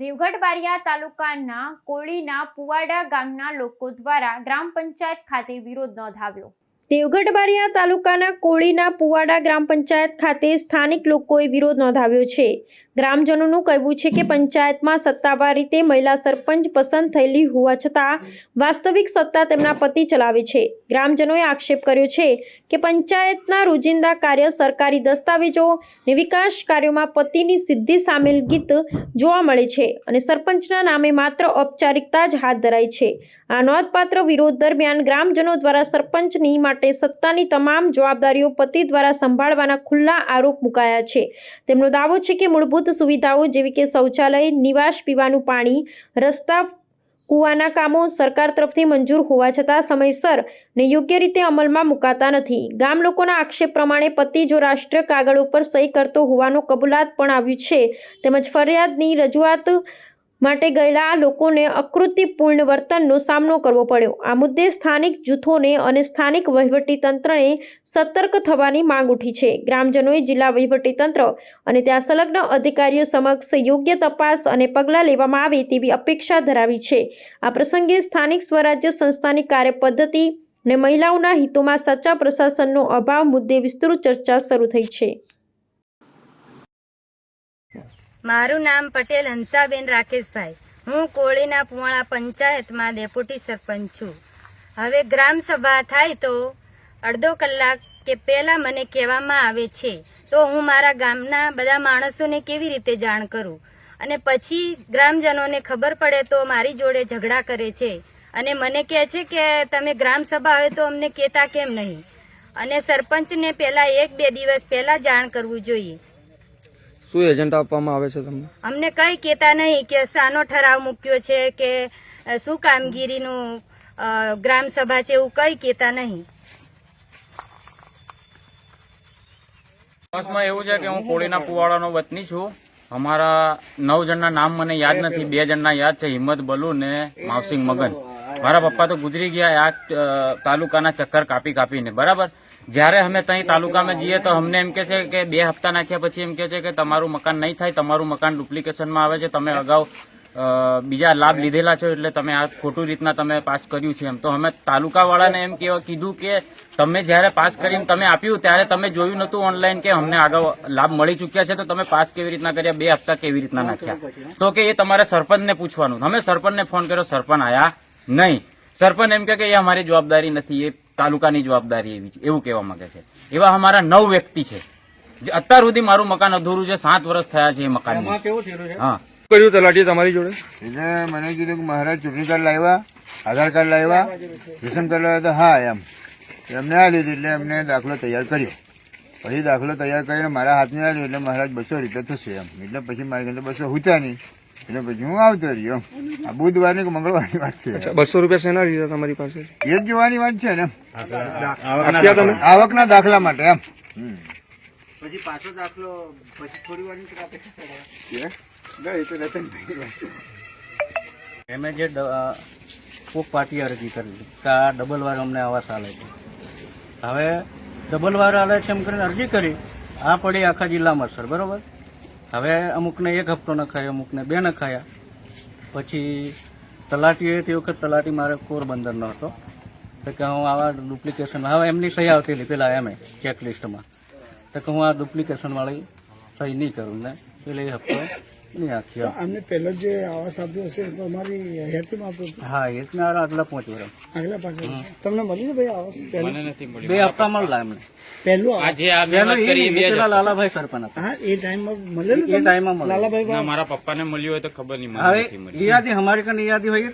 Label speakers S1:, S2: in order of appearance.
S1: દેવગઢ બારિયા તાલુકાના કોળીના પુવાડા ગામના લોકો દ્વારા ગ્રામ પંચાયત ખાતે વિરોધ નોંધાવ્યો. દેવગઢ બારિયા તાલુકાના કોળીના પુવાડા ગ્રામ પંચાયત ખાતે સ્થાનિક લોકોએ વિરોધ નોંધાવ્યો છે. ગ્રામજનોનું કહેવું છે કે પંચાયતમાં સત્તાવાર રીતે મહિલા સરપંચ પસંદ થયેલી હોવા છતાં વાસ્તવિક સત્તા તેમના પતિ ચલાવે છે. ગ્રામજનોએ આક્ષેપ કર્યો છે કે પંચાયતના રોજિંદા કાર્ય સરકારી દસ્તાવેજો ને વિકાસ કાર્યોમાં પતિની સિદ્ધિ સામેલ ગીત જોવા મળે છે અને સરપંચના નામે માત્ર ઔપચારિકતા જ હાથ ધરાય છે. આ નોંધપાત્ર વિરોધ દરમિયાન ગ્રામજનો દ્વારા સરપંચની માટે સત્તાની તમામ જવાબદારીઓ પતિ દ્વારા સંભાળવાના ખુલ્લા આરોપ મુકાયા છે. તેમનો દાવો છે કે મૂળભૂત સુવિધાઓ જેવી કે શૌચાલય, નિવાસ પીવાનું પાણી, રસ્તા, કૂવાના કામો સરકાર તરફથી મંજૂર હોવા છતાં સમયસર ને યોગ્ય રીતે અમલમાં મુકાતા નથી. ગામ લોકોના આક્ષેપ પ્રમાણે પતિ જો રાષ્ટ્ર કાગળ ઉપર સહી કરતો હોવાનો કબૂલાત પણ આવ્યું છે, તેમજ ફરિયાદની રજૂઆત માટે ગયેલા લોકોને અકૃતિપૂર્ણ વર્તનનો સામનો કરવો પડ્યો. આ મુદ્દે સ્થાનિક જૂથોને અને સ્થાનિક વહીવટીતંત્રને સતર્ક થવાની માંગ ઉઠી છે. ગ્રામજનોએ જિલ્લા વહીવટીતંત્ર અને ત્યાં સંલગ્ન અધિકારીઓ સમક્ષ યોગ્ય તપાસ અને પગલાં લેવામાં આવે તેવી અપેક્ષા ધરાવી છે. આ પ્રસંગે સ્થાનિક સ્વરાજ્ય સંસ્થાની કાર્યપદ્ધતિ અને મહિલાઓના હિતોમાં સાચા પ્રશાસનનો અભાવ મુદ્દે વિસ્તૃત ચર્ચા શરૂ થઈ છે.
S2: મારું નામ પટેલ હંસાબેન રાકેશભાઈ. હું કોળીના પુવાણા પંચાયતમાં ડેપ્યુટી સરપંચ છું. હવે ગ્રામ સભા થાય તો અડધો કલાક કે પહેલા મને કહેવામાં આવે છે, તો હું મારા ગામના બધા માણસોને કેવી રીતે જાણ કરું? અને પછી ગ્રામજનોને ખબર પડે તો મારી જોડે ઝઘડા કરે છે. અને મને કહે છે કે તમે ગ્રામ સભા હોય તો અમને કહેતા કેમ નહીં? અને સરપંચને પહેલા એક બે દિવસ પહેલા જાણ કરવું જોઈએ.
S3: શું એજન્ટ આપવામાં આવે છે તમને?
S2: અમને કઈ કેતા નહીં કે શાનો ઠરાવ મૂક્યો છે કે શું કામગીરીનું ગ્રામ સભા છે એવું કઈ કેતા નહીં.
S4: બસમાં એવું છે કે હું કોળીના પુવાડાનો વતની છું. અમારા નવ જણના નામ મને યાદ નથી. બે જણના યાદ છે. હિંમત બલુ ને માવસિંગ મગન. મારા પપ્પા તો ગુજરી ગયા. આ તાલુકાના ચક્કર કાપી કાપીને. બરાબર? જ્યારે અમે ત્યાં તાલુકામાં જઈએ તો અમને એમ કે છે કે બે હપ્તા નાખ્યા પછી એમ કે છે કે તમારું મકાન નહીં થાય, તમારું મકાન ડુપ્લિકેશનમાં આવે છે, તમે અગાઉ બીજા લાભ લીધેલા છો એટલે તમે આ ખોટું રીતના તમે પાસ કર્યું છે એમ. તો અમે તાલુકાવાળાને એમ કહેવા કીધું કે તમે જ્યારે પાસ કરીને તમે આપ્યું ત્યારે તમે જોયું નતું ઓનલાઈન કે અમને આગળ લાભ મળી ચૂક્યા છે, તો તમે પાસ કેવી રીતના કર્યા, બે હપ્તા કેવી રીતના નાખ્યા? તો કે એ તમારે સરપંચને પૂછવાનું. અમે સરપંચને ફોન કર્યો, સરપંચ આયા નહીં. સરપંચ એમ કે, એ અમારી જવાબદારી નથી, એ તાલુકાની જવાબદારી એવી છે એવું કહેવા માંગે છે. એવા અમારા નવ વ્યક્તિ છે. જે અત્યાર સુધી મારું મકાન અધૂરું છે સાત વર્ષ થયા છે એ મકાન હા.
S3: કર્યું તલાટી તમારી જોડે?
S5: એટલે મને કીધું કે મહારાજ ચૂંટણી કાર્ડ લાવ્યા આધાર કાર્ડ લાવ્યા રેશન કાર્ડ લાવ્યા તો હા એમ. એમને આ લીધું એટલે એમને દાખલો તૈયાર કર્યો. પછી દાખલો તૈયાર કરીને મારા હાથને આવ્યો એટલે મહારાજ બસો રિટર્ન થશે એમ. એટલે પછી મારી ઘરે બસો હુતા નહીં. એટલે પછી હું આવતો રહ્યો. આ બુધવારની કે મંગળવારની વાત છે.
S3: બસો રૂપિયા શેના લીધા તમારી પાસે?
S5: એ જ જોવાની વાત છે ને. આવકના દાખલા માટે એમ. પછી પાછો દાખલો પછી થોડી વાર
S6: એમે જે કોક પાર્ટી અરજી કરી. કે આ ડબલ વાર અમને આવા સાલે છે. હવે ડબલ વાર આવે છે એમ કરીને અરજી કરી. આ પડી આખા જિલ્લામાં સર બરોબર? હવે અમુકને એક હપ્તો નખાયો, અમુકને બે નખાયા. પછી તલાટીએ તે વખત તલાટી મારે પોરબંદરનો હતો તો કે હું આવા ડુપ્લિકેશન હવે એમની સહી આવતી હતી પેલા એમ ચેકલિસ્ટમાં તો કે હું આ ડુપ્લિકેશન વાળી સહી નહીં કરું. ને પેલા એ હપ્તો આખ્યો
S7: પહેલો જે આવાસ આપ્યો હશે તો અમારી હેરતીમાં આપ્યો હતો
S6: હા જ આગલા પાંચ વર્ષ.
S7: આગલા પાછળ તમને મળી ને ભાઈ આવાસ? પહેલું?
S6: બે હપ્તા મળલા એમને
S7: પહેલું
S4: આજે આ મહેનત કરી
S6: એ
S4: એ બે જ
S6: પેલા લાલાભાઈ સરપંચ હતા.
S7: હા એ ટાઈમમાં મળેલું
S6: એ? ટાઈમમાં.
S7: લાલાભાઈ
S4: ના, મારા પપ્પાને મળ્યું હોય તો ખબર નહીં મને નથી
S6: યાદી અમારી કને યાદી હોય